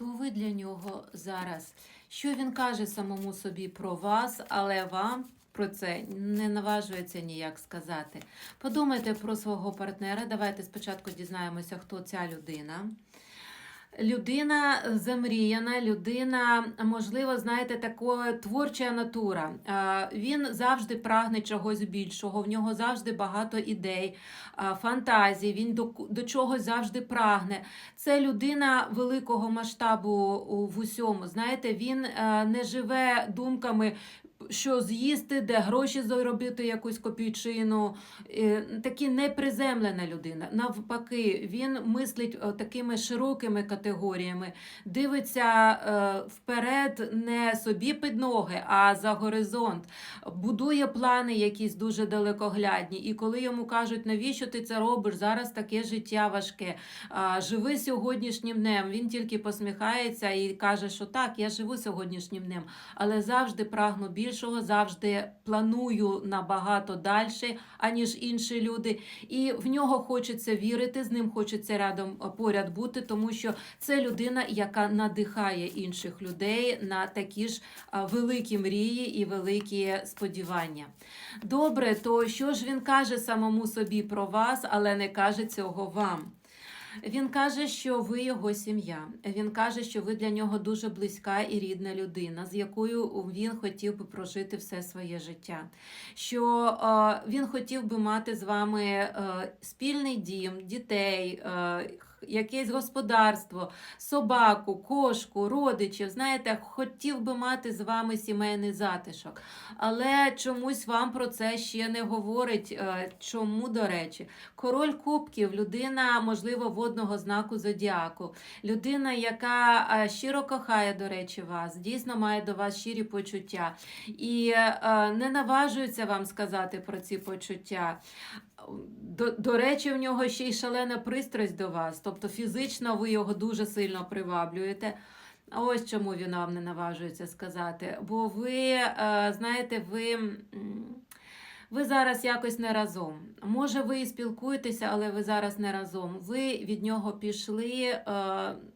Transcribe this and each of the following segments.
хто ви для нього зараз, що він каже самому собі про вас, але вам про це не наважується ніяк сказати. Подумайте про свого партнера. Давайте спочатку дізнаємося, хто ця людина. Людина замріяна, людина, можливо, знаєте, такої творча натура. Е, Він завжди прагне чогось більшого, в нього завжди багато ідей, е, фантазій, він до, до чогось завжди прагне. Це людина великого масштабу в усьому. Знаєте, він е, не живе думками. Що з'їсти, де гроші заробити якусь копійчину, Е, такі неприземлена людина. Навпаки, він мислить е, такими широкими категоріями, дивиться е, вперед не собі під ноги, а за горизонт, будує плани якісь дуже далекоглядні. І коли йому кажуть, навіщо ти це робиш? Зараз таке життя важке. Живи сьогоднішнім днем. Він тільки посміхається і каже, що так, я живу сьогоднішнім днем, але завжди прагну більшого, завжди планую набагато далі, аніж інші люди. І в нього хочеться вірити, з ним хочеться рядом поряд бути, тому що це людина, яка надихає інших людей на такі ж великі мрії і великі сподівання. Добре, то що ж він каже самому собі про вас, але не каже цього вам? Він каже, що ви його сім'я. Він каже, що ви для нього дуже близька і рідна людина, з якою він хотів би прожити все своє життя. Що е, він хотів би мати з вами е, спільний дім, дітей. Е, Якесь господарство, собаку, кошку, родичів, знаєте, хотів би мати з вами сімейний затишок. Але чомусь вам про це ще не говорить. Е, Чому, до речі, король кубків, людина, можливо, водного знаку зодіаку, людина, яка е, щиро кохає, до речі, вас, дійсно має до вас щирі почуття і е, не наважується вам сказати про ці почуття. До, до речі, в нього ще й шалена пристрасть до вас, тобто фізично ви його дуже сильно приваблюєте. Ось чому він вам не наважується сказати. Бо ви, е, знаєте, ви. Ви зараз якось не разом. Може, ви і спілкуєтеся, але ви зараз не разом. Ви від нього пішли, е,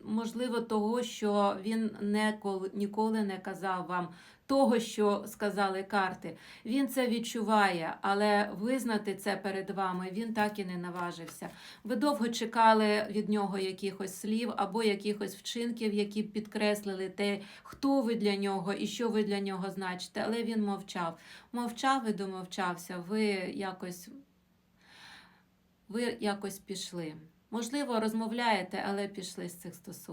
можливо, того, що він не ніколи не казав вам того, що сказали карти. Він це відчуває, але визнати це перед вами він так і не наважився. Ви довго чекали від нього якихось слів або якихось вчинків, які б підкреслили те, хто ви для нього і що ви для нього значите, але він мовчав. Мовчав і домовчався. Ви якось, ви якось пішли. Можливо, розмовляєте, але пішли з цих стосунків.